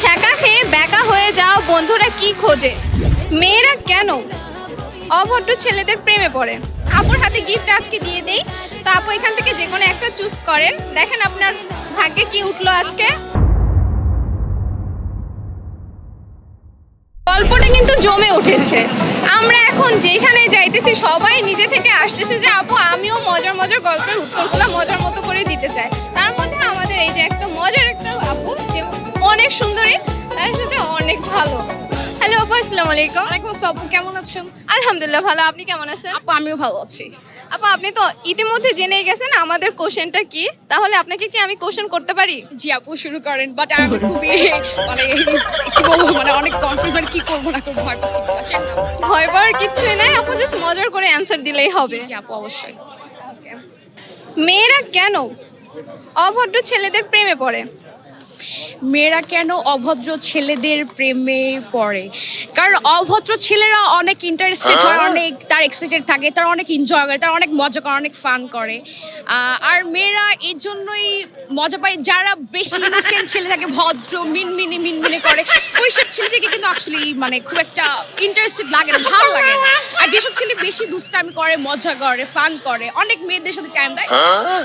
ছ্যাঁকা খেয়ে ব্যাকা হয়ে যাও, বন্ধুরা কি খোঁজে? মেয়েরা কেন? অভদ্র ছেলেদের প্রেমে পড়ে। আপুর হাতে গিফট আজকে দিয়ে দেই। তো আপু এখান থেকে যে কোনো একটা চুজ করেন। দেখেন আপনার ভাগ্যে কি উঠল আজকে। গল্পটা কিন্তু জমে উঠেছে। আমরা এখন যেখানে যাইতেছি, সবাই নিজে থেকে আসতেছে যে, আপু, আমিও মজার মজার গল্পের উত্তরগুলো মজার মতো করে দিতে চাই। তার মধ্যে আমাদের এই যে একটা মজার একটা আপু, যে অনেক সুন্দরী তার সাথে অনেক ভালো। হ্যালো আপু আসসালামু আলাইকুম। ওয়ালাইকুম আসসালাম আপু কেমন আছেন? আলহামদুলিল্লাহ ভালো। আপনি কেমন আছেন? আপু আমিও ভালো আছি। আপু আপনি তো ইতিমধ্যে জেনেই গেছেন আমাদের কোশ্চেনটা কি? তাহলে আপনাকে কি আমি কোশ্চেন করতে পারি? জি আপু শুরু করেন। বাট আমি খুবই মানে কি বলব মানে অনেক কনফিউজ মানে কি করব না করব ভয় পাচ্ছি? ভয় পাওয়ার কিচ্ছুই নাই। আপু জাস্ট মজার করে অ্যান্সার দিলেই হবে। জি আপু অবশ্যই। মেয়েরা কেন অভদ্র ছেলেদের প্রেমে পড়ে? মেয়েরা কেন অভদ্র ছেলেদের প্রেমে পড়ে কারণ অভদ্র ছেলেরা অনেক ইন্টারেস্টেড হয় অনেক তার এক্সাইটেড থাকে তারা অনেক এনজয় করে তারা অনেক মজা করে অনেক ফান করে আহ, আর মেয়েরা এর জন্যই মজা পায় যারা বেশি ইনোসেন্ট ছেলে থাকে ভদ্র মিনমিনে মিনমিনে করে ওইসব ছেলেদেরকে কিন্তু আসলে মানে খুব একটা ইন্টারেস্টেড লাগে না ভালো লাগে না আর যেসব ছেলে বেশি দুষ্টামি করে মজা করে ফান করে অনেক মেয়েদের সাথে টাইম দেয়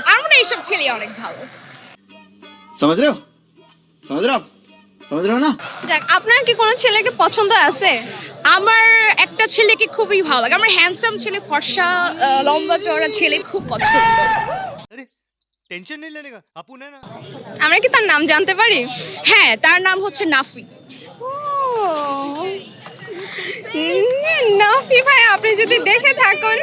আমার মনে হয় এইসব ছেলে অনেক ভালো समझ रहे हो समझ रहे हो आप समझ रहे हो ना যাক আপনার কি কোনো ছেলেকে পছন্দ আছে আমার একটা ছেলেকে খুবই ভালো লাগে আমার হ্যান্ডসাম ছেলে ফর্সা আহ, লম্বা চওড়া ছেলে খুব পছন্দ अरे टेंशन नहीं लेने का अपुन है ना আমরা কি তার নাম জানতে পারি হ্যাঁ তার নাম হচ্ছে নাফি উম, নাফি ভাই আপনি যদি দেখে থাকুন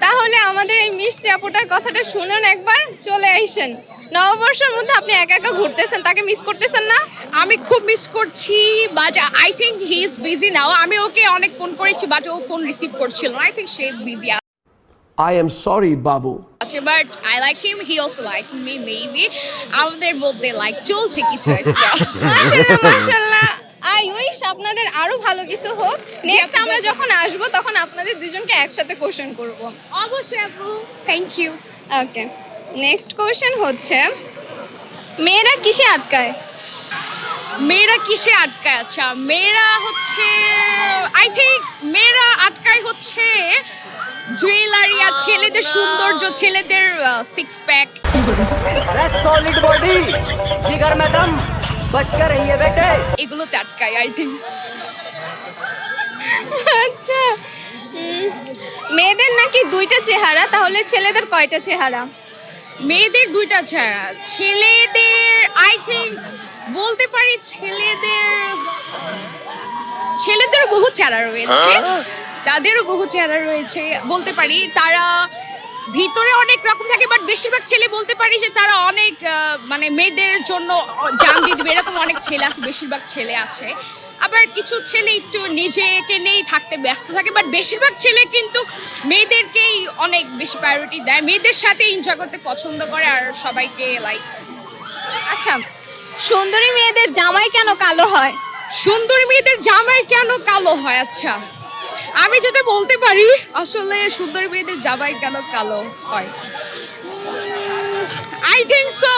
তাহলে আমাদের এই মিষ্টি আপুটার কথাটা শুনুন একবার চলে আইসেন। নববর্ষের মধ্যে আপনি একা একা ঘুরতেছেন তাকে মিস করতেছেন না? আমি খুব মিস করছি but I think he is busy now আমি ওকে অনেক ফোন করেছি বাট ও ফোন রিসিভ করছিল আই থিঙ্ক সে বিজি আই এম সরি বাবু। আচ্ছা but I like him he also like me maybe আমাদের মধ্যে লাইক চলছে কিছু একটা। মাশাআল্লাহ মাশাআল্লাহ আই উইশ আপনাদের আরও ভালো কিছু হোক। নেক্সট আমরা যখন আসব তখন আপনাদের দুজনকে একসাথে কোশ্চেন করব। অবশ্যই আপু thank you okay next question হচ্ছে মেয়েরা কিসে আটকায়? মেয়েরা কিসে আটকায়? আচ্ছা মেয়েরা হচ্ছে আই থিঙ্ক মেয়েরা আটকায় হচ্ছে জুয়েলারি আর ছেলেদের সৌন্দর্য ছেলেদের সিক্স প্যাক সলিড বডি জিগার ম্যাডাম दम बच कर रहिए बेटे এগুলোতে আটকায় আই থিঙ্ক আচ্ছা উম, মেয়েদের নাকি দুইটা চেহারা তাহলে ছেলেদের কয়টা চেহারা মেয়েদের দুইটা চেহারা ছেলেদের আই থিঙ্ক বলতে পারি ছেলেদের ছেলেদেরও বহু চেহারা রয়েছে তাদেরও বহু চেহারা রয়েছে বলতে পারি তারা ভিতরে অনেক রকম থাকে বাট বেশিরভাগ ছেলে বলতে পারি যে তারা অনেক মানে মেয়েদের জন্য জান দিয়ে দিবে এরকম অনেক ছেলে আছে বেশিরভাগ ছেলে আছে। আবার কিছু ছেলে একটু নিজেকে নেই থাকতে ব্যস্ত থাকে বাট বেশিরভাগ ছেলে কিন্তু মেয়েদেরকেই অনেক বেশি প্রায়োরিটি দেয় মেয়েদের সাথে এনজয় করতে পছন্দ করে আর সবাইকে লাইক আচ্ছা সুন্দরী মেয়েদের জামাই কেন কালো হয়? সুন্দরী মেয়েদের জামাই কেন কালো হয়? আচ্ছা আমি যেটা বলতে পারি আসলে সুন্দর মেয়েদের জামাই কেন কালো হয়? আই থিঙ্ক সো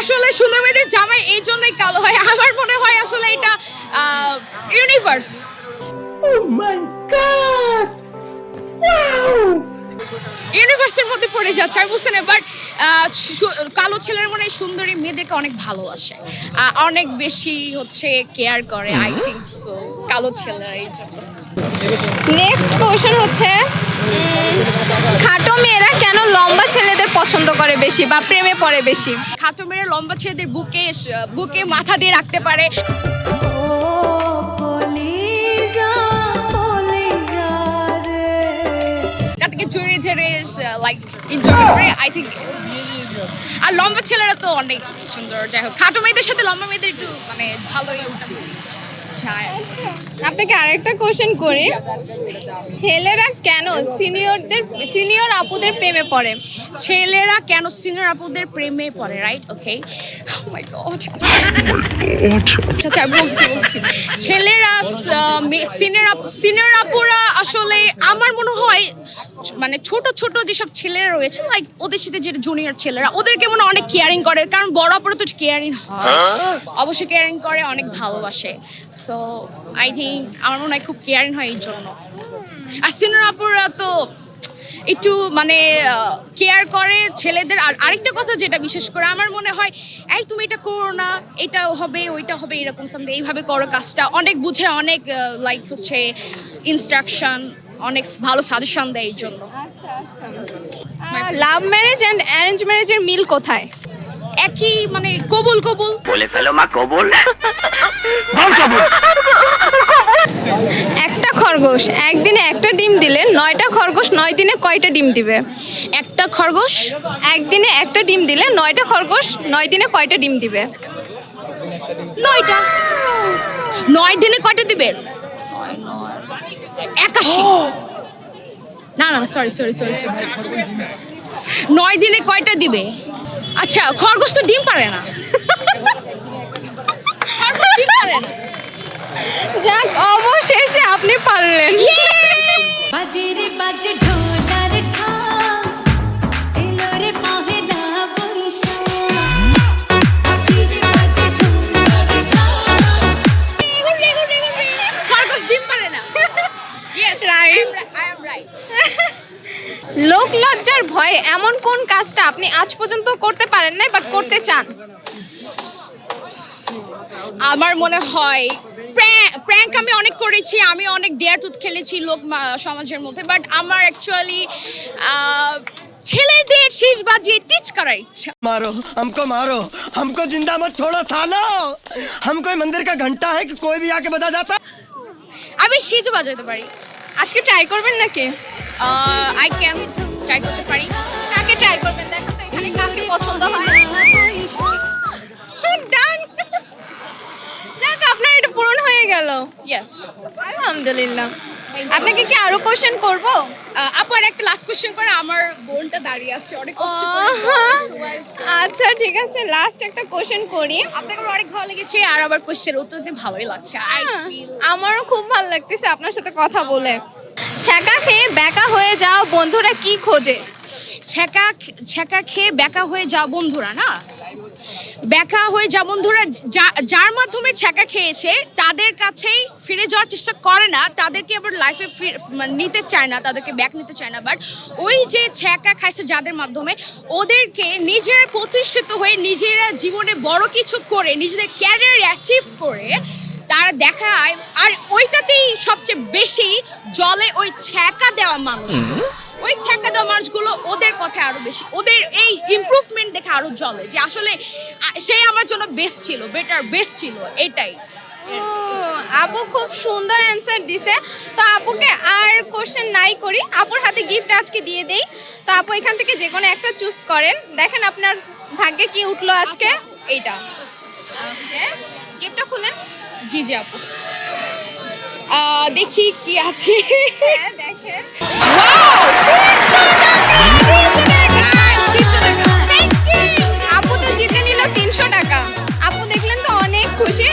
আসলে সুন্দর মেয়েদের জামাই এই জন্যই কালো হয়। আমার মনে হয় আসলে এটা ইউনিভার্স ইউনিভার্সের মধ্যে পড়ে যাচ্ছে আমি বুঝতে না বাট কালো ছেলের মনে হয় সুন্দরী মেয়েদেরকে অনেক ভালোবাসে। অনেক বেশি হচ্ছে কেয়ার করে আই থিঙ্ক সো কালো ছেলেরা এই জন্য। নেক্সট কোশ্চেন হচ্ছে খাটো মেয়েরা কেন লম্বা ছেলেদের পছন্দ করে বেশি বা প্রেমে পড়ে বেশি? খাটো মেয়েরা লম্বা ছেলেদের বুকে বুকে মাথা দিয়ে রাখতে পারে। লাইক আই আর লম্বা ছেলেরা তো অনেক সুন্দর। যাই হোক, খাটো মেয়েদের সাথে লম্বা মেয়েদের একটু মানে ভালোই ছায় আপনাকে আরেকটা কোশ্চেন করি। ছেলেরা কেন সিনিয়রদের সিনিয়র আপুদের প্রেমে পড়ে? ছেলেরা কেন সিনিয়র আপুদের প্রেমে পড়ে রাইট ওকে মাই আচ্ছা আচ্ছা বলছি বলছি। ছেলেরা সিনিয়র সিনিয়র আপুরা আসলে আমার মনে হয় মানে ছোট ছোট যেসব ছেলেরা রয়েছে লাইক ওদের সাথে যে জুনিয়র ছেলেরা ওদেরকে মনে হয় অনেক কেয়ারিং করে কারণ বড় অপরে তো কেয়ারিং হয়। অবশ্যই কেয়ারিং করে অনেক ভালোবাসে। সো আই থিঙ্ক আমার মনে হয় খুব কেয়ারিং হয় এই জন্য। আর সিনিয়র তো একটু মানে কেয়ার করে ছেলেদের। আর আরেকটা কথা যেটা বিশেষ করে আমার মনে হয়, এই তুমি এটা করো না, এটা হবে, ওইটা হবে, এরকম সামথিং এইভাবে করো কাজটা। অনেক বুঝে, অনেক লাইক হচ্ছে ইনস্ট্রাকশন অনেক ভালো সাজেশন দেয় এই জন্য। লাভ ম্যারেজ অ্যান্ড অ্যারেঞ্জ ম্যারেজের মিল কোথায়? একই মানে কবুল কবুল। বলে ফেলো মা কবুল। একটা খরগোশ একদিনে একটা ডিম দিলে নয়টা খরগোশ নয় দিনে কয়টা ডিম দিবে? একটা খরগোশ? একদিনে একটা ডিম দিলে নয়টা খরগোশ নয় দিনে কয়টা ডিম দিবে? নয়টা। নয় দিনে কয়টা দিবে? একাশি। না না সরি সরি সরি নয় দিনে কয়টা দিবে? আচ্ছা খরগোশ তো ডিম পারে না। যাক অবশেষে আপনি পারলেন। বাজে রে বাজে ঢোলার পারে না। Yes Right. I am right লোক লজ্জার ভয়ে এমন কোন কাজটা আপনি আজ পর্যন্ত করতে পারেন নাই বাট করতে চান আমার মনে হয় প্র্যাঙ্ক আমি অনেক করেছি আমি অনেক ডেয়ার টুথ খেলেছি লোক মা- সমাজের মধ্যে বাট আমার অ্যাকচুয়ালি ছেলেদের শেষ বাজিয়ে টিচ করার ইচ্ছা मारो हमको मारो हमको जिंदा मत छोड़ो सालो हम कोई मंदिर का घंटा है कि कोई भी आके बजा जाता আমি সেজও বাজাতে পারি আজকে ট্রাই করবেন নাকি আই ক্যান ট্রাই করতে পারি। কাকে ট্রাই করবেন? দেখো তো এখানে কাকে পছন্দ হয়। ডান যাক আপনার এটা পূরণ হয়ে গেল। ইয়েস আলহামদুলিল্লাহ। আপনাকে কি আরও কোশ্চেন করব? আপু আর একটা লাস্ট কোশ্চেন করে। আমার বোনটা দাঁড়িয়ে আছে অনেক কষ্ট করে। আচ্ছা ঠিক আছে। লাস্ট একটা কোশ্চেন করি। আপনাকে অনেক ভালো লেগেছে আর আবার কোশ্চেন উত্তর দিতে ভালোই লাগছে আই ফিল আমারও খুব ভালো লাগতেছে আপনার সাথে কথা বলে। ছ্যাঁকা খেয়ে ব্যাকা হয়ে যাও বন্ধুরা, কি খোঁজে? ছ্যাঁকা ছ্যাঁকা খেয়ে ব্যাকা হয়ে যা বন্ধুরা, না? ব্যাকা হয়ে যা বন্ধুরা যার মাধ্যমে ছ্যাঁকা খেয়েছে, তাদের কাছেই ফিরে যাওয়ার চেষ্টা করে না, তাদেরকে আবার লাইফে নিতে চায় না, তাদেরকে ব্যাক নিতে চায় না বাট ওই যে ছ্যাঁকা খাইছে যাদের মাধ্যমে, ওদেরকে নিজেরা প্রতিষ্ঠিত হয়ে নিজেরা জীবনে বড় কিছু করে, নিজেদের ক্যারিয়ার অ্যাচিভ করে তারা দেখায় আর ওইটাতেই সবচেয়ে বেশি জলে ওই ছ্যাঁকা দেওয়া মানুষ। ওই ছ্যাঁকা দেওয়া মানুষগুলো ওদের কথায় আরও বেশি ওদের এই ইমপ্রুভমেন্ট দেখে আরও জলে যে আসলে আ- সে আমার জন্য বেস্ট ছিল বেটার বেস্ট ছিল এটাই। ও আপু খুব সুন্দর অ্যান্সার দিছে। তো আপুকে আর কোশ্চেন নাই করি। আপুর হাতে গিফট আজকে দিয়ে দেই। তো আপু এখান থেকে যে কোনো একটা চুজ করেন। দেখেন আপনার ভাগ্যে কি উঠল আজকে। এইটা। গিফটটা খুলেন। জি জি আপু। দেখি কি আছে। হ্যাঁ, দেখেন। আপু তো জিতে নিল তিনশো টাকা। আপু দেখলেন তো অনেক খুশি।